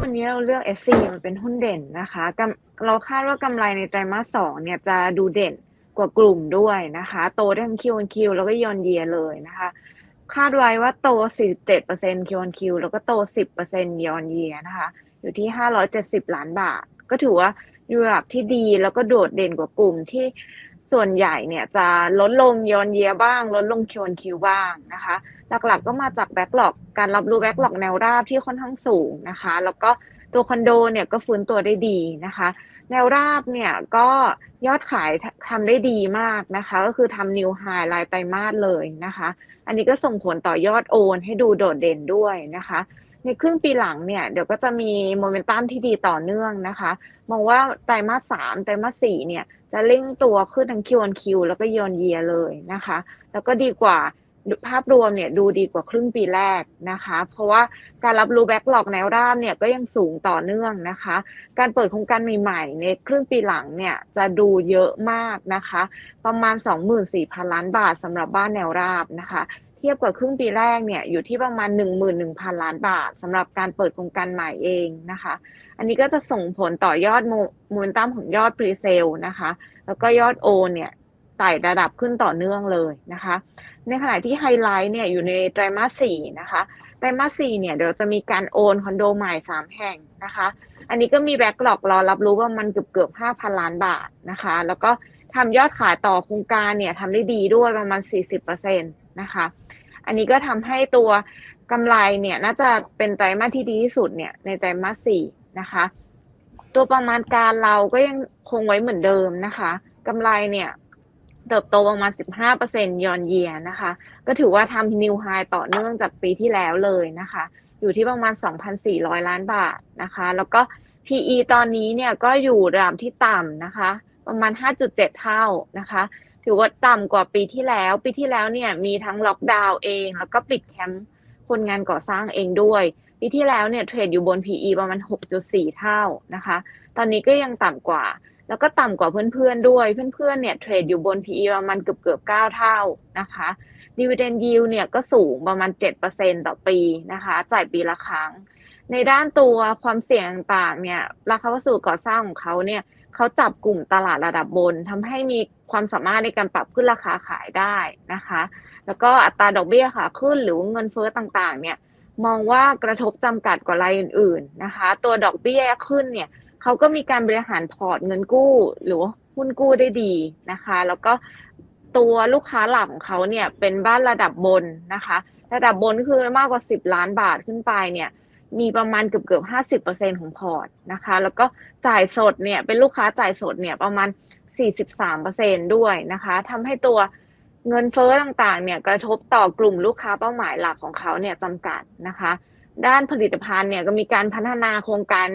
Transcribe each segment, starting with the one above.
วันนี้เราเลือก SC มันเป็นหุ้นเด่นนะคะกำเราคาดว่ากำไรในไตรมาสสองเนี่ยจะดูเด่นกว่ากลุ่มด้วยนะคะ โตได้ทั้ง Q1Q แล้วก็ยอนเยียเลยนะคะ คาดไว้ว่าโต 47% Q1Q แล้วก็โต 10%ยอนเยียนะคะ อยู่ที่ 570 ล้านบาท ก็ถือว่าอยู่ระดับที่ดีแล้วก็โดดเด่นกว่ากลุ่มที่ ส่วนใหญ่เนี่ยจะลดลงยอนเยียบ้าง ลดลง Q1Q บ้างนะคะ หลักๆก็มาจากแบ็กหลอกการรับรู้แบ็กหลอกแนวราบที่ค่อนข้างสูงนะคะ แล้วก็ตัวคอนโดเนี่ยก็ฟื้นตัวได้ดีนะคะ แนวราบเนี่ยก็ยอดขายทำได้ดีมากนะคะ ก็คือทำนิวไฮรายไตรมาสเลยนะคะ อันนี้ก็ส่งผลต่อยอดโอนให้ดูโดดเด่นด้วยนะคะในครึ่งปีหลังเนี่ยเดี๋ยวก็จะมีโมเมนตัมที่ดีต่อเนื่องนะคะ มองว่าไตรมาสสามไตรมาสสี่เนี่ย จะเร่งตัวขึ้นทั้ง Q1Q แล้วก็ยอนเยียเลยนะคะ แล้วก็ดีกว่าภาพรวมเนี่ยดูดีกว่าครึ่งปีแรกนะคะ เพราะว่าการรับรู้แบ็กหลอกแนวราบเนี่ยก็ยังสูงต่อเนื่องนะคะ การเปิดโครงการใหม่ๆ ในครึ่งปีหลังเนี่ยจะดูเยอะมากนะคะ ประมาณ 24,000 ล้านบาทสำหรับบ้านแนวราบนะคะ ทียบกับครึ่งปีแรกเนี่ยอยู่ที่ประมาณ 11,000 ล้านบาทสำหรับการเปิดโครงการใหม่เองนะคะ อันนี้ก็จะส่งผลต่อยอดมเมนตัมของยอดพรีเซลนะคะ แล้วก็ยอดโอนเนี่ยไต่ระดับขึ้นต่อเนื่องเลยนะคะ ในขณะที่ไฮไลท์เนี่ยอยู่ในไตรมาสสี่นะคะไตรมาสสี่เนี่ยเดี๋ยวจะมีการโอนคอนโดใหม่สามแห่งนะคะ อันนี้ก็มีแบ็กหลอกรอรับรู้ว่ามันเกือบเกือบห้าพันล้านบาทนะคะ แล้วก็ทำยอดขายต่อโครงการเนี่ยทำได้ดีด้วยประมาณสี่สิบเปอร์เซ็นตนะคะ อันนี้ก็ทำให้ตัวกำไรเนี่ยน่าจะเป็นไตรมาสที่ดีที่สุดเนี่ยในไตรมาสสี่นะคะ ตัวประมาณการเราก็ยังคงไว้เหมือนเดิมนะคะกำไรเนี่ยเติบโตประมาณ 15%ยอนเยียนะคะ ก็ถือว่าทำนิวไฮต่อเนื่องจากปีที่แล้วเลยนะคะ อยู่ที่ประมาณ 2,400 ล้านบาทนะคะ แล้วก็ PE ตอนนี้เนี่ยก็อยู่ระดับที่ต่ำนะคะ ประมาณ 5.7 เท่านะคะ ถือว่าต่ำกว่าปีที่แล้ว ปีที่แล้วเนี่ยมีทั้งล็อกดาวน์เอง แล้วก็ปิดแคมป์คนงานก่อสร้างเองด้วย ปีที่แล้วเนี่ยเทรดอยู่บน PE ประมาณ 6.4 เท่านะคะ ตอนนี้ก็ยังต่ำกว่า แล้วก็ต่ำกว่าเพื่อนๆด้วย เพื่อนๆเนี่ยเทรดอยู่บน PE ประมาณเกือบเกือบ9เท่านะคะ Dividend Yield เนี่ยก็สูงประมาณ 7%ต่อปีนะคะ จ่ายปีละครั้ง ในด้านตัวความเสี่ยงต่างเนี่ย ราคาวัสดุก่อสร้างของเขาเนี่ยเขาจับกลุ่มตลาดระดับบนทำให้มีความสามารถในการปรับขึ้นราคาขายได้นะคะ แล้วก็อัตราดอกเบี้ยค่ะขึ้นหรือเงินเฟ้อต่างๆ เนี่ย มองว่ากระทบจำกัดกว่ารายอื่น ๆนะคะ ตัวดอกเบี้ยขึ้นเนี่ยเขาก็มีการบริหารพอร์ตเงินกู้ หรือหุ้นกู้ได้ดีนะคะ แล้วก็ตัวลูกค้าหลักของเขาเนี่ยเป็นบ้านระดับบนนะคะ ระดับบนคือมากกว่า 10 ล้านบาทขึ้นไปเนี่ย มีประมาณเกือบเกือบห้าสิบเปอร์เซ็นของพอร์ตนะคะ แล้วก็จ่ายสดเนี่ยเป็นลูกค้าจ่ายสดเนี่ยประมาณสี่สิบสามเปอร์เซ็นด้วยนะคะทำให้ตัวเงินเฟ้อต่างๆ เนี่ยกระทบต่อกลุ่มลูกค้าเป้าหมายหลักของเขาเนี่ยจำกัดนะคะ ด้านผลิตภัณฑ์เนี่ยก็มีการพัฒนาโครงการ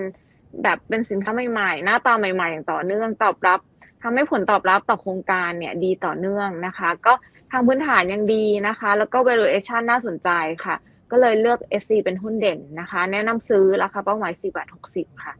แบบเป็นสินค้าใหม่ๆ หน้าตาใหม่ๆ อย่างต่อเนื่องตอบรับทำให้ผลตอบรับต่อโครงการเนี่ยดีต่อเนื่องนะคะ ก็ทางพื้นฐานยังดีนะคะ แล้วก็ valuation น่าสนใจค่ะ ก็เลยเลือก SC เป็นหุ้นเด่นนะคะ แนะนำซื้อราคาเป้าหมาย4บาท60 ค่ะ